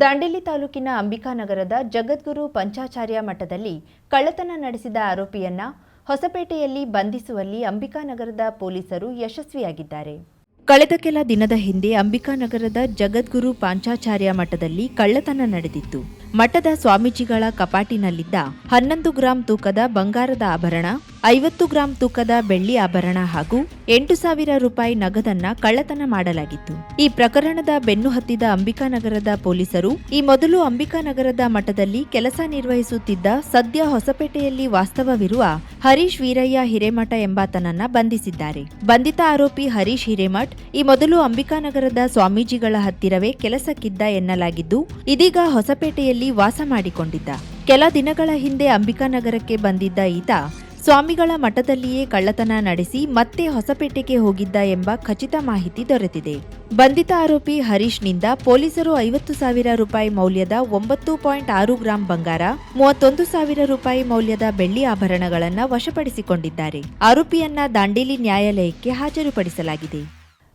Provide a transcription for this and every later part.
ದಾಂಡೇಲಿ ತಾಲೂಕಿನ ಅಂಬಿಕಾನಗರದ ಜಗದ್ಗುರು ಪಂಚಾಚಾರ್ಯ ಮಠದಲ್ಲಿ ಕಳ್ಳತನ ನಡೆಸಿದ ಆರೋಪಿಯನ್ನ ಹೊಸಪೇಟೆಯಲ್ಲಿ ಬಂಧಿಸುವಲ್ಲಿ ಅಂಬಿಕಾನಗರದ ಪೊಲೀಸರು ಯಶಸ್ವಿಯಾಗಿದ್ದಾರೆ. ಕಳೆದ ಕೆಲ ದಿನದ ಹಿಂದೆ ಅಂಬಿಕಾನಗರದ ಜಗದ್ಗುರು ಪಾಂಚಾಚಾರ್ಯ ಮಠದಲ್ಲಿ ಕಳ್ಳತನ ನಡೆದಿತ್ತು. ಮಠದ ಸ್ವಾಮೀಜಿಗಳ ಕಪಾಟಿನಲ್ಲಿದ್ದ ಹನ್ನೊಂದು ಗ್ರಾಂ ತೂಕದ ಬಂಗಾರದ ಆಭರಣ ಐವತ್ತು ಗ್ರಾಂ ತೂಕದ ಬೆಳ್ಳಿ ಆಭರಣ ಹಾಗೂ ಎಂಟು ಸಾವಿರ ರೂಪಾಯಿ ನಗದನ್ನ ಕಳ್ಳತನ ಮಾಡಲಾಗಿತ್ತು. ಈ ಪ್ರಕರಣದ ಬೆನ್ನು ಹತ್ತಿದ ಅಂಬಿಕಾನಗರದ ಪೊಲೀಸರು ಈ ಮೊದಲು ಅಂಬಿಕಾನಗರದ ಮಠದಲ್ಲಿ ಕೆಲಸ ನಿರ್ವಹಿಸುತ್ತಿದ್ದ ಸದ್ಯ ಹೊಸಪೇಟೆಯಲ್ಲಿ ವಾಸ್ತವವಿರುವ ಹರೀಶ್ ವೀರಯ್ಯ ಹಿರೇಮಠ ಎಂಬಾತನನ್ನ ಬಂಧಿಸಿದ್ದಾರೆ. ಬಂಧಿತ ಆರೋಪಿ ಹರೀಶ್ ಹಿರೇಮಠ್ ಈ ಮೊದಲು ಅಂಬಿಕಾನಗರದ ಸ್ವಾಮೀಜಿಗಳ ಹತ್ತಿರವೇ ಕೆಲಸಕ್ಕಿದ್ದ ಎನ್ನಲಾಗಿದ್ದು, ಇದೀಗ ಹೊಸಪೇಟೆಯಲ್ಲಿ ವಾಸ ಮಾಡಿಕೊಂಡಿದ್ದ. ಕೆಲ ದಿನಗಳ ಹಿಂದೆ ಅಂಬಿಕಾನಗರಕ್ಕೆ ಬಂದಿದ್ದ ಈತ ಸ್ವಾಮಿಗಳ ಮಠದಲ್ಲಿಯೇ ಕಳ್ಳತನ ನಡೆಸಿ ಮತ್ತೆ ಹೊಸಪೇಟೆಗೆ ಹೋಗಿದ್ದ ಎಂಬ ಖಚಿತ ಮಾಹಿತಿ ದೊರೆತಿದೆ. ಬಂಧಿತ ಆರೋಪಿ ಹರೀಶ್ನಿಂದ ಪೊಲೀಸರು ಐವತ್ತು ಸಾವಿರ ರೂಪಾಯಿ ಮೌಲ್ಯದ ಒಂಬತ್ತು ಪಾಯಿಂಟ್ ಆರು ಗ್ರಾಂ ಬಂಗಾರ, ಮೂವತ್ತೊಂದು ಸಾವಿರ ರೂಪಾಯಿ ಮೌಲ್ಯದ ಬೆಳ್ಳಿ ಆಭರಣಗಳನ್ನು ವಶಪಡಿಸಿಕೊಂಡಿದ್ದಾರೆ. ಆರೋಪಿಯನ್ನ ದಾಂಡೇಲಿ ನ್ಯಾಯಾಲಯಕ್ಕೆ ಹಾಜರುಪಡಿಸಲಾಗಿದೆ.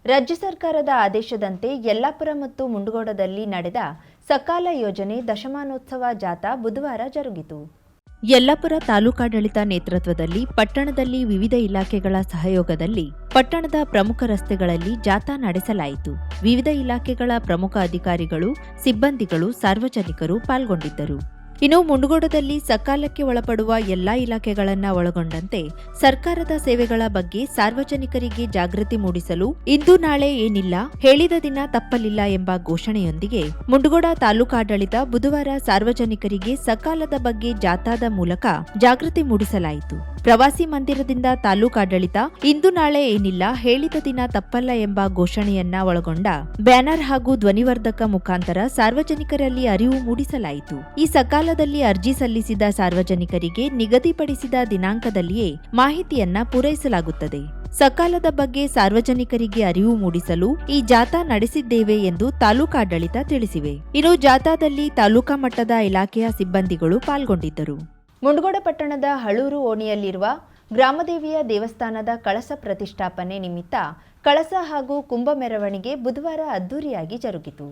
ರಾಜ್ಯ ಸರ್ಕಾರದ ಆದೇಶದಂತೆ ಯಲ್ಲಾಪುರ ಮತ್ತು ಮುಂಡಗೋಡದಲ್ಲಿ ನಡೆದ ಸಕಾಲ ಯೋಜನೆ ದಶಮಾನೋತ್ಸವ ಜಾಥಾ ಬುಧವಾರ ಜರುಗಿತು. ಯಲ್ಲಾಪುರ ತಾಲೂಕಾಡಳಿತ ನೇತೃತ್ವದಲ್ಲಿ ಪಟ್ಟಣದಲ್ಲಿ ವಿವಿಧ ಇಲಾಖೆಗಳ ಸಹಯೋಗದಲ್ಲಿ ಪಟ್ಟಣದ ಪ್ರಮುಖ ರಸ್ತೆಗಳಲ್ಲಿ ಜಾಥಾ ನಡೆಸಲಾಯಿತು. ವಿವಿಧ ಇಲಾಖೆಗಳ ಪ್ರಮುಖ ಅಧಿಕಾರಿಗಳು, ಸಿಬ್ಬಂದಿಗಳು, ಸಾರ್ವಜನಿಕರು ಪಾಲ್ಗೊಂಡಿದ್ದರು. ಇನ್ನು ಮುಂಡಗೋಡದಲ್ಲಿ ಸಕಾಲಕ್ಕೆ ಒಳಪಡುವ ಎಲ್ಲಾ ಇಲಾಖೆಗಳನ್ನ ಒಳಗೊಂಡಂತೆ ಸರ್ಕಾರದ ಸೇವೆಗಳ ಬಗ್ಗೆ ಸಾರ್ವಜನಿಕರಿಗೆ ಜಾಗೃತಿ ಮೂಡಿಸಲು ಇಂದು ನಾಳೆ ಏನಿಲ್ಲ, ಹೇಳಿದ ದಿನ ತಪ್ಪಲಿಲ್ಲ ಎಂಬ ಘೋಷಣೆಯೊಂದಿಗೆ ಮುಂಡಗೋಡ ತಾಲೂಕಾಡಳಿತ ಬುಧವಾರ ಸಾರ್ವಜನಿಕರಿಗೆ ಸಕಾಲದ ಬಗ್ಗೆ ಜಾಥಾದ ಮೂಲಕ ಜಾಗೃತಿ ಮೂಡಿಸಲಾಯಿತು. ಪ್ರವಾಸಿ ಮಂದಿರದಿಂದ ತಾಲೂಕಾಡಳಿತ, ಇಂದು ನಾಳೆ ಏನಿಲ್ಲ, ಹೇಳಿದ ದಿನ ತಪ್ಪಲ್ಲ ಎಂಬ ಘೋಷಣೆಯನ್ನ ಒಳಗೊಂಡ ಬ್ಯಾನರ್ ಹಾಗೂ ಧ್ವನಿವರ್ಧಕ ಮುಖಾಂತರ ಸಾರ್ವಜನಿಕರಲ್ಲಿ ಅರಿವು ಮೂಡಿಸಲಾಯಿತು. ಈ ಸಕಾಲದಲ್ಲಿ ಅರ್ಜಿ ಸಲ್ಲಿಸಿದ ಸಾರ್ವಜನಿಕರಿಗೆ ನಿಗದಿಪಡಿಸಿದ ದಿನಾಂಕದಲ್ಲಿಯೇ ಮಾಹಿತಿಯನ್ನ ಪೂರೈಸಲಾಗುತ್ತದೆ. ಸಕಾಲದ ಬಗ್ಗೆ ಸಾರ್ವಜನಿಕರಿಗೆ ಅರಿವು ಮೂಡಿಸಲು ಈ ಜಾಥಾ ನಡೆಸಿದ್ದೇವೆ ಎಂದು ತಾಲೂಕಾಡಳಿತ ತಿಳಿಸಿವೆ. ಇನ್ನು ಜಾಥಾದಲ್ಲಿ ತಾಲೂಕಾ ಮಟ್ಟದ ಇಲಾಖೆಯ ಸಿಬ್ಬಂದಿಗಳು ಪಾಲ್ಗೊಂಡಿದ್ದರು. ಮುಂಡಗೋಡ ಪಟ್ಟಣದ ಹಳೂರು ಓಣಿಯಲ್ಲಿರುವ ಗ್ರಾಮದೇವಿಯ ದೇವಸ್ಥಾನದ ಕಳಸ ಪ್ರತಿಷ್ಠಾಪನೆ ನಿಮಿತ್ತ ಕಳಸ ಹಾಗೂ ಕುಂಭ ಮೆರವಣಿಗೆ ಬುಧವಾರ ಅದ್ದೂರಿಯಾಗಿ ಜರುಗಿತು.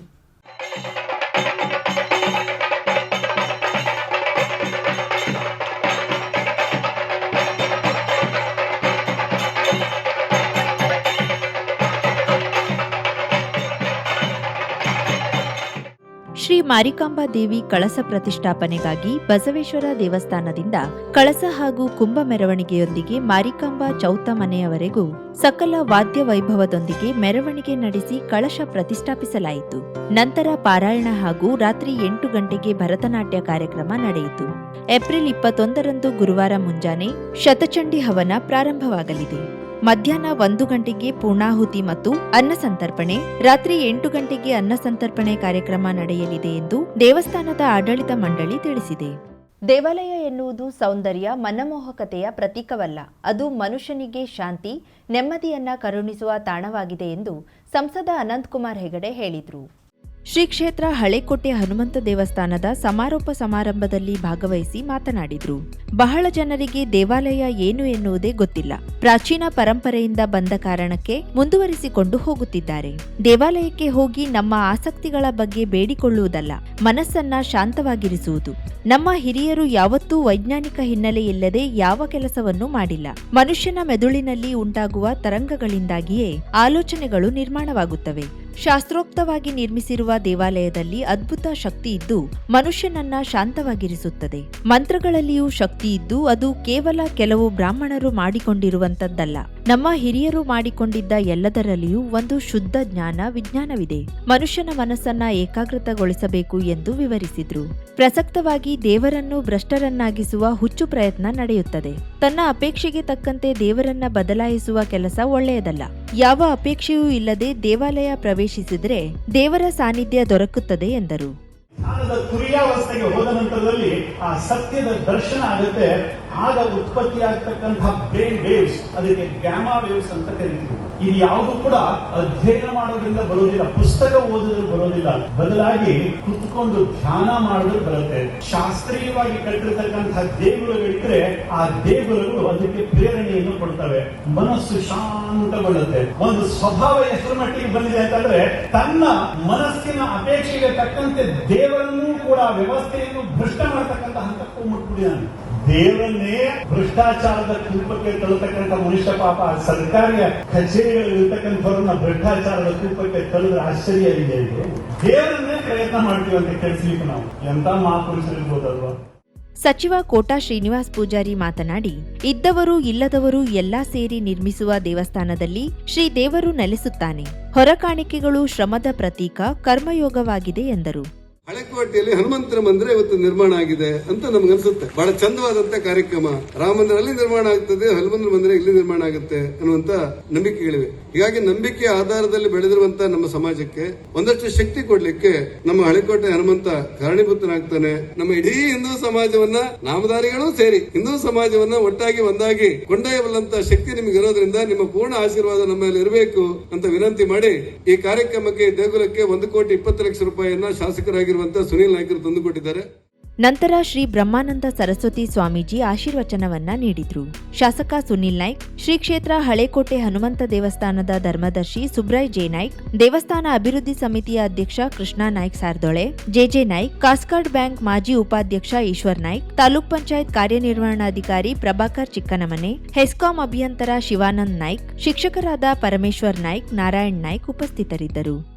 ಶ್ರೀ ಮಾರಿಕಾಂಬಾ ದೇವಿ ಕಳಸ ಪ್ರತಿಷ್ಠಾಪನೆಗಾಗಿ ಬಸವೇಶ್ವರ ದೇವಸ್ಥಾನದಿಂದ ಕಳಸ ಹಾಗೂ ಕುಂಭ ಮೆರವಣಿಗೆಯೊಂದಿಗೆ ಮಾರಿಕಾಂಬಾ ಚೌತ ಮನೆಯವರೆಗೂ ಸಕಲ ವಾದ್ಯ ವೈಭವದೊಂದಿಗೆ ಮೆರವಣಿಗೆ ನಡೆಸಿ ಕಳಶ ಪ್ರತಿಷ್ಠಾಪಿಸಲಾಯಿತು. ನಂತರ ಪಾರಾಯಣ ಹಾಗೂ ರಾತ್ರಿ ಎಂಟು ಗಂಟೆಗೆ ಭರತನಾಟ್ಯ ಕಾರ್ಯಕ್ರಮ ನಡೆಯಿತು. ಏಪ್ರಿಲ್ ಇಪ್ಪತ್ತೊಂದರಂದು ಗುರುವಾರ ಮುಂಜಾನೆ ಶತಚಂಡಿ ಹವನ ಪ್ರಾರಂಭವಾಗಲಿದೆ. ಮಧ್ಯಾಹ್ನ ಒಂದು ಗಂಟೆಗೆ ಪೂರ್ಣಾಹುತಿ ಮತ್ತು ಅನ್ನ ಸಂತರ್ಪಣೆ, ರಾತ್ರಿ ಎಂಟು ಗಂಟೆಗೆ ಅನ್ನ ಸಂತರ್ಪಣೆ ಕಾರ್ಯಕ್ರಮ ನಡೆಯಲಿದೆ ಎಂದು ದೇವಸ್ಥಾನದ ಆಡಳಿತ ಮಂಡಳಿ ತಿಳಿಸಿದೆ. ದೇವಾಲಯ ಎನ್ನುವುದು ಸೌಂದರ್ಯ, ಮನಮೋಹಕತೆಯ ಪ್ರತೀಕವಲ್ಲ. ಅದು ಮನುಷ್ಯನಿಗೆ ಶಾಂತಿ, ನೆಮ್ಮದಿಯನ್ನ ಕರುಣಿಸುವ ತಾಣವಾಗಿದೆ ಎಂದು ಸಂಸದ ಅನಂತಕುಮಾರ್ ಹೆಗಡೆ ಹೇಳಿದರು. ಶ್ರೀ ಕ್ಷೇತ್ರ ಹಳೆಕೋಟೆ ಹನುಮಂತ ದೇವಸ್ಥಾನದ ಸಮಾರೋಪ ಸಮಾರಂಭದಲ್ಲಿ ಭಾಗವಹಿಸಿ ಮಾತನಾಡಿದರು. ಬಹಳ ಜನರಿಗೆ ದೇವಾಲಯ ಏನು ಎನ್ನುವುದೇ ಗೊತ್ತಿಲ್ಲ. ಪ್ರಾಚೀನ ಪರಂಪರೆಯಿಂದ ಬಂದ ಕಾರಣಕ್ಕೆ ಮುಂದುವರಿಸಿಕೊಂಡು ಹೋಗುತ್ತಿದ್ದಾರೆ. ದೇವಾಲಯಕ್ಕೆ ಹೋಗಿ ನಮ್ಮ ಆಸಕ್ತಿಗಳ ಬಗ್ಗೆ ಬೇಡಿಕೊಳ್ಳುವುದಲ್ಲ, ಮನಸ್ಸನ್ನ ಶಾಂತವಾಗಿರಿಸುವುದು. ನಮ್ಮ ಹಿರಿಯರು ಯಾವತ್ತೂ ವೈಜ್ಞಾನಿಕ ಹಿನ್ನೆಲೆ ಇಲ್ಲದೆ ಯಾವ ಕೆಲಸವನ್ನು ಮಾಡಿಲ್ಲ. ಮನುಷ್ಯನ ಮೆದುಳಿನಲ್ಲಿ ಉಂಟಾಗುವ ತರಂಗಗಳಿಂದಾಗಿಯೇ ಆಲೋಚನೆಗಳು ನಿರ್ಮಾಣವಾಗುತ್ತವೆ. ಶಾಸ್ತ್ರೋಕ್ತವಾಗಿ ನಿರ್ಮಿಸಿರುವ ದೇವಾಲಯದಲ್ಲಿ ಅದ್ಭುತ ಶಕ್ತಿ ಇದ್ದು, ಮನುಷ್ಯನನ್ನ ಶಾಂತವಾಗಿರಿಸುತ್ತದೆ. ಮಂತ್ರಗಳಲ್ಲಿಯೂ ಶಕ್ತಿ ಇದ್ದು, ಅದು ಕೇವಲ ಕೆಲವು ಬ್ರಾಹ್ಮಣರು ಮಾಡಿಕೊಂಡಿರುವಂತದ್ದಲ್ಲ. ನಮ್ಮ ಹಿರಿಯರು ಮಾಡಿಕೊಂಡಿದ್ದ ಎಲ್ಲದರಲ್ಲಿಯೂ ಒಂದು ಶುದ್ಧ ಜ್ಞಾನ, ವಿಜ್ಞಾನವಿದೆ. ಮನುಷ್ಯನ ಮನಸ್ಸನ್ನ ಏಕಾಗ್ರತಗೊಳಿಸಬೇಕು ಎಂದು ವಿವರಿಸಿದ್ರು. ಪ್ರಸಕ್ತವಾಗಿ ದೇವರನ್ನು ಭ್ರಷ್ಟರನ್ನಾಗಿಸುವ ಹುಚ್ಚು ಪ್ರಯತ್ನ ನಡೆಯುತ್ತದೆ. ತನ್ನ ಅಪೇಕ್ಷೆಗೆ ತಕ್ಕಂತೆ ದೇವರನ್ನ ಬದಲಾಯಿಸುವ ಕೆಲಸ ಒಳ್ಳೆಯದಲ್ಲ. ಯಾವ ಅಪೇಕ್ಷೆಯೂ ಇಲ್ಲದೆ ದೇವಾಲಯ ಪ್ರವೇಶಿಸಿದರೆ ದೇವರ ಸಾನ್ನಿಧ್ಯ ದೊರಕುತ್ತದೆ ಎಂದರು. ಆ ಸತ್ಯದ ದರ್ಶನ ಆಗುತ್ತೆ. ಆಗ ಉತ್ಪತ್ತಿ ಆಗ್ತಕ್ಕಂತಹ ಬ್ರೈನ್ ವೇವ್ಸ್ ಅದಕ್ಕೆ ಗ್ಯಾಮಾ ವೇವ್ಸ್ ಅಂತ ಕರೀತೀವಿ. ಇದು ಯಾವುದು ಕೂಡ ಅಧ್ಯಯನ ಮಾಡೋದ್ರಿಂದ ಬರೋದಿಲ್ಲ, ಪುಸ್ತಕ ಓದಿದ್ರೆ ಬರೋದಿಲ್ಲ. ಬದಲಾಗಿ ಕುತ್ಕೊಂಡು ಧ್ಯಾನ ಮಾಡಿದ್ರೆ ಬರುತ್ತೆ. ಶಾಸ್ತ್ರೀಯವಾಗಿ ಕಟ್ಟಿರ್ತಕ್ಕಂತಹ ದೇಗುಲಗಳಿದ್ರೆ ಆ ದೇಗುಲಗಳು ಅದಕ್ಕೆ ಪ್ರೇರಣೆಯನ್ನು ಕೊಡ್ತವೆ. ಮನಸ್ಸು ಶಾಂತಗೊಳ್ಳುತ್ತೆ. ಒಂದು ಸ್ವಭಾವ ಹೆಸರು ಮಟ್ಟಿಗೆ ಬಂದಿದೆ ಅಂತಂದ್ರೆ ತನ್ನ ಮನಸ್ಸಿನ ಅಪೇಕ್ಷೆಗೆ ತಕ್ಕಂತೆ ದೇವರನ್ನೂ ಕೂಡ ವ್ಯವಸ್ಥೆಯನ್ನು ಭ್ರಷ್ಟ ಮಾಡತಕ್ಕಂತ ಹಂತಕ್ಕೂ ಮುಟ್ಬಿಟ್ಟಿದ್ದಾನೆ ದೇವರನ್ನೇ ಭ್ರಷ್ಟಾಚಾರದ ಕೂಪಕ್ಕೆ ತಳ್ಳತಕ್ಕಂಥ ಮನುಷ್ಯ ಪಾಪ ಆ ಸರ್ಕಾರಿ ಕಚೇರಿಗಳಲ್ಲಿ ಇರ್ತಕ್ಕಂಥವ್ರನ್ನ ಭ್ರಷ್ಟಾಚಾರದ ಕೂಪಕ್ಕೆ ತಳ್ಳಿದ್ರೆ ಆಶ್ಚರ್ಯ ಇದೆ ಇದು. ದೇವರನ್ನೇ ಪ್ರಯತ್ನ ಮಾಡ್ತೀವಿ ಅಂತ ಕೇಳಿಸ್ಲಿಕ್ಕೆ ನಾವು. ಎಂತ ಮಹಾಪುರುಷರಿರ್ಬೋದಲ್ವಾ? ಸಚಿವ ಕೋಟಾ ಶ್ರೀನಿವಾಸ್ ಪೂಜಾರಿ ಮಾತನಾಡಿ ಇದ್ದವರು ಇಲ್ಲದವರು ಎಲ್ಲಾ ಸೇರಿ ನಿರ್ಮಿಸುವ ದೇವಸ್ಥಾನದಲ್ಲಿ ಶ್ರೀ ದೇವರು ನೆಲೆಸುತ್ತಾನೆ. ಹೊರಕಾಣಿಕೆಗಳು ಶ್ರಮದ ಪ್ರತೀಕ ಕರ್ಮಯೋಗವಾಗಿದೆ ಎಂದರು. ಹಳೆಕೋಟೆಯಲ್ಲಿ ಹನುಮಂತರ ಮಂದಿರ ಇವತ್ತು ನಿರ್ಮಾಣ ಆಗಿದೆ ಅಂತ ನಮ್ಗನ್ಸುತ್ತೆ ಬಹಳ ಚಂದವಾದಂತ ಕಾರ್ಯಕ್ರಮ. ರಾಮ ಮಂದಿರ ಅಲ್ಲಿ ನಿರ್ಮಾಣ ಆಗ್ತದೆ ಹನುಮಂತರ ಮಂದಿರ ಇಲ್ಲಿ ನಿರ್ಮಾಣ ಆಗುತ್ತೆ ಅನ್ನುವಂತ ನಂಬಿಕೆಗಳಿವೆ. ಹೀಗಾಗಿ ನಂಬಿಕೆ ಆಧಾರದಲ್ಲಿ ಬೆಳೆದಿರುವಂತ ನಮ್ಮ ಸಮಾಜಕ್ಕೆ ಒಂದಷ್ಟು ಶಕ್ತಿ ಕೊಡ್ಲಿಕ್ಕೆ ನಮ್ಮ ಹಳೆಕೋಟೆ ಹನುಮಂತ ಕಾರಣೀಭೂತನಾಗ್ತಾನೆ. ನಮ್ಮ ಇಡೀ ಹಿಂದೂ ಸಮಾಜವನ್ನ ನಾಮಧಾರಿಗಳು ಸೇರಿ, ಹಿಂದೂ ಸಮಾಜವನ್ನ ಒಟ್ಟಾಗಿ ಒಂದಾಗಿ ಕೊಂಡೊಯ್ಯಬಲ್ಲಂತ ಶಕ್ತಿ ನಿಮ್ಗೆ ಇರೋದ್ರಿಂದ ನಿಮ್ಮ ಪೂರ್ಣ ಆಶೀರ್ವಾದ ನಮ್ಮ ಮೇಲೆ ಇರಬೇಕು ಅಂತ ವಿನಂತಿ ಮಾಡಿ ಈ ಕಾರ್ಯಕ್ರಮಕ್ಕೆ ದೇಗುಲಕ್ಕೆ ಒಂದು ಕೋಟಿ ಇಪ್ಪತ್ತು ಲಕ್ಷ ರೂಪಾಯಿಯನ್ನ ಶಾಸಕರಾಗಿರುವಂತ ಸುನೀಲ್ ನಾಯ್ಕರು ತಂದುಕೊಟ್ಟಿದ್ದಾರೆ ನಂತರ ಶ್ರೀ ಬ್ರಹ್ಮಾನಂದ ಸರಸ್ವತಿ ಸ್ವಾಮೀಜಿ ಆಶೀರ್ವಚನವನ್ನ ನೀಡಿದ್ರು. ಶಾಸಕ ಸುನಿಲ್ ನಾಯ್ಕ್, ಶ್ರೀ ಕ್ಷೇತ್ರ ಹಳೇಕೋಟೆ ಹನುಮಂತ ದೇವಸ್ಥಾನದ ಧರ್ಮದರ್ಶಿ ಸುಬ್ರಾಯ್ ಜೆ ನಾಯ್ಕ್, ದೇವಸ್ಥಾನ ಅಭಿವೃದ್ಧಿ ಸಮಿತಿಯ ಅಧ್ಯಕ್ಷ ಕೃಷ್ಣ ನಾಯ್ಕ್ ಸಾರ್ದೊಳೆ ಜೆಜೆ ನಾಯ್ಕ್ ಕಾಸ್ಕಾರ್ಡ್ ಬ್ಯಾಂಕ್ ಮಾಜಿ ಉಪಾಧ್ಯಕ್ಷ ಈಶ್ವರ್ ನಾಯ್ಕ್, ತಾಲೂಕ್ ಪಂಚಾಯತ್ ಕಾರ್ಯನಿರ್ವಹಣಾಧಿಕಾರಿ ಪ್ರಭಾಕರ್ ಚಿಕ್ಕನಮನೆ, ಹೆಸ್ಕಾಂ ಅಭಿಯಂತರ ಶಿವಾನಂದ್ ನಾಯ್ಕ್, ಶಿಕ್ಷಕರಾದ ಪರಮೇಶ್ವರ್ ನಾಯ್ಕ್, ನಾರಾಯಣ್ ನಾಯ್ಕ್ ಉಪಸ್ಥಿತರಿದ್ದರು.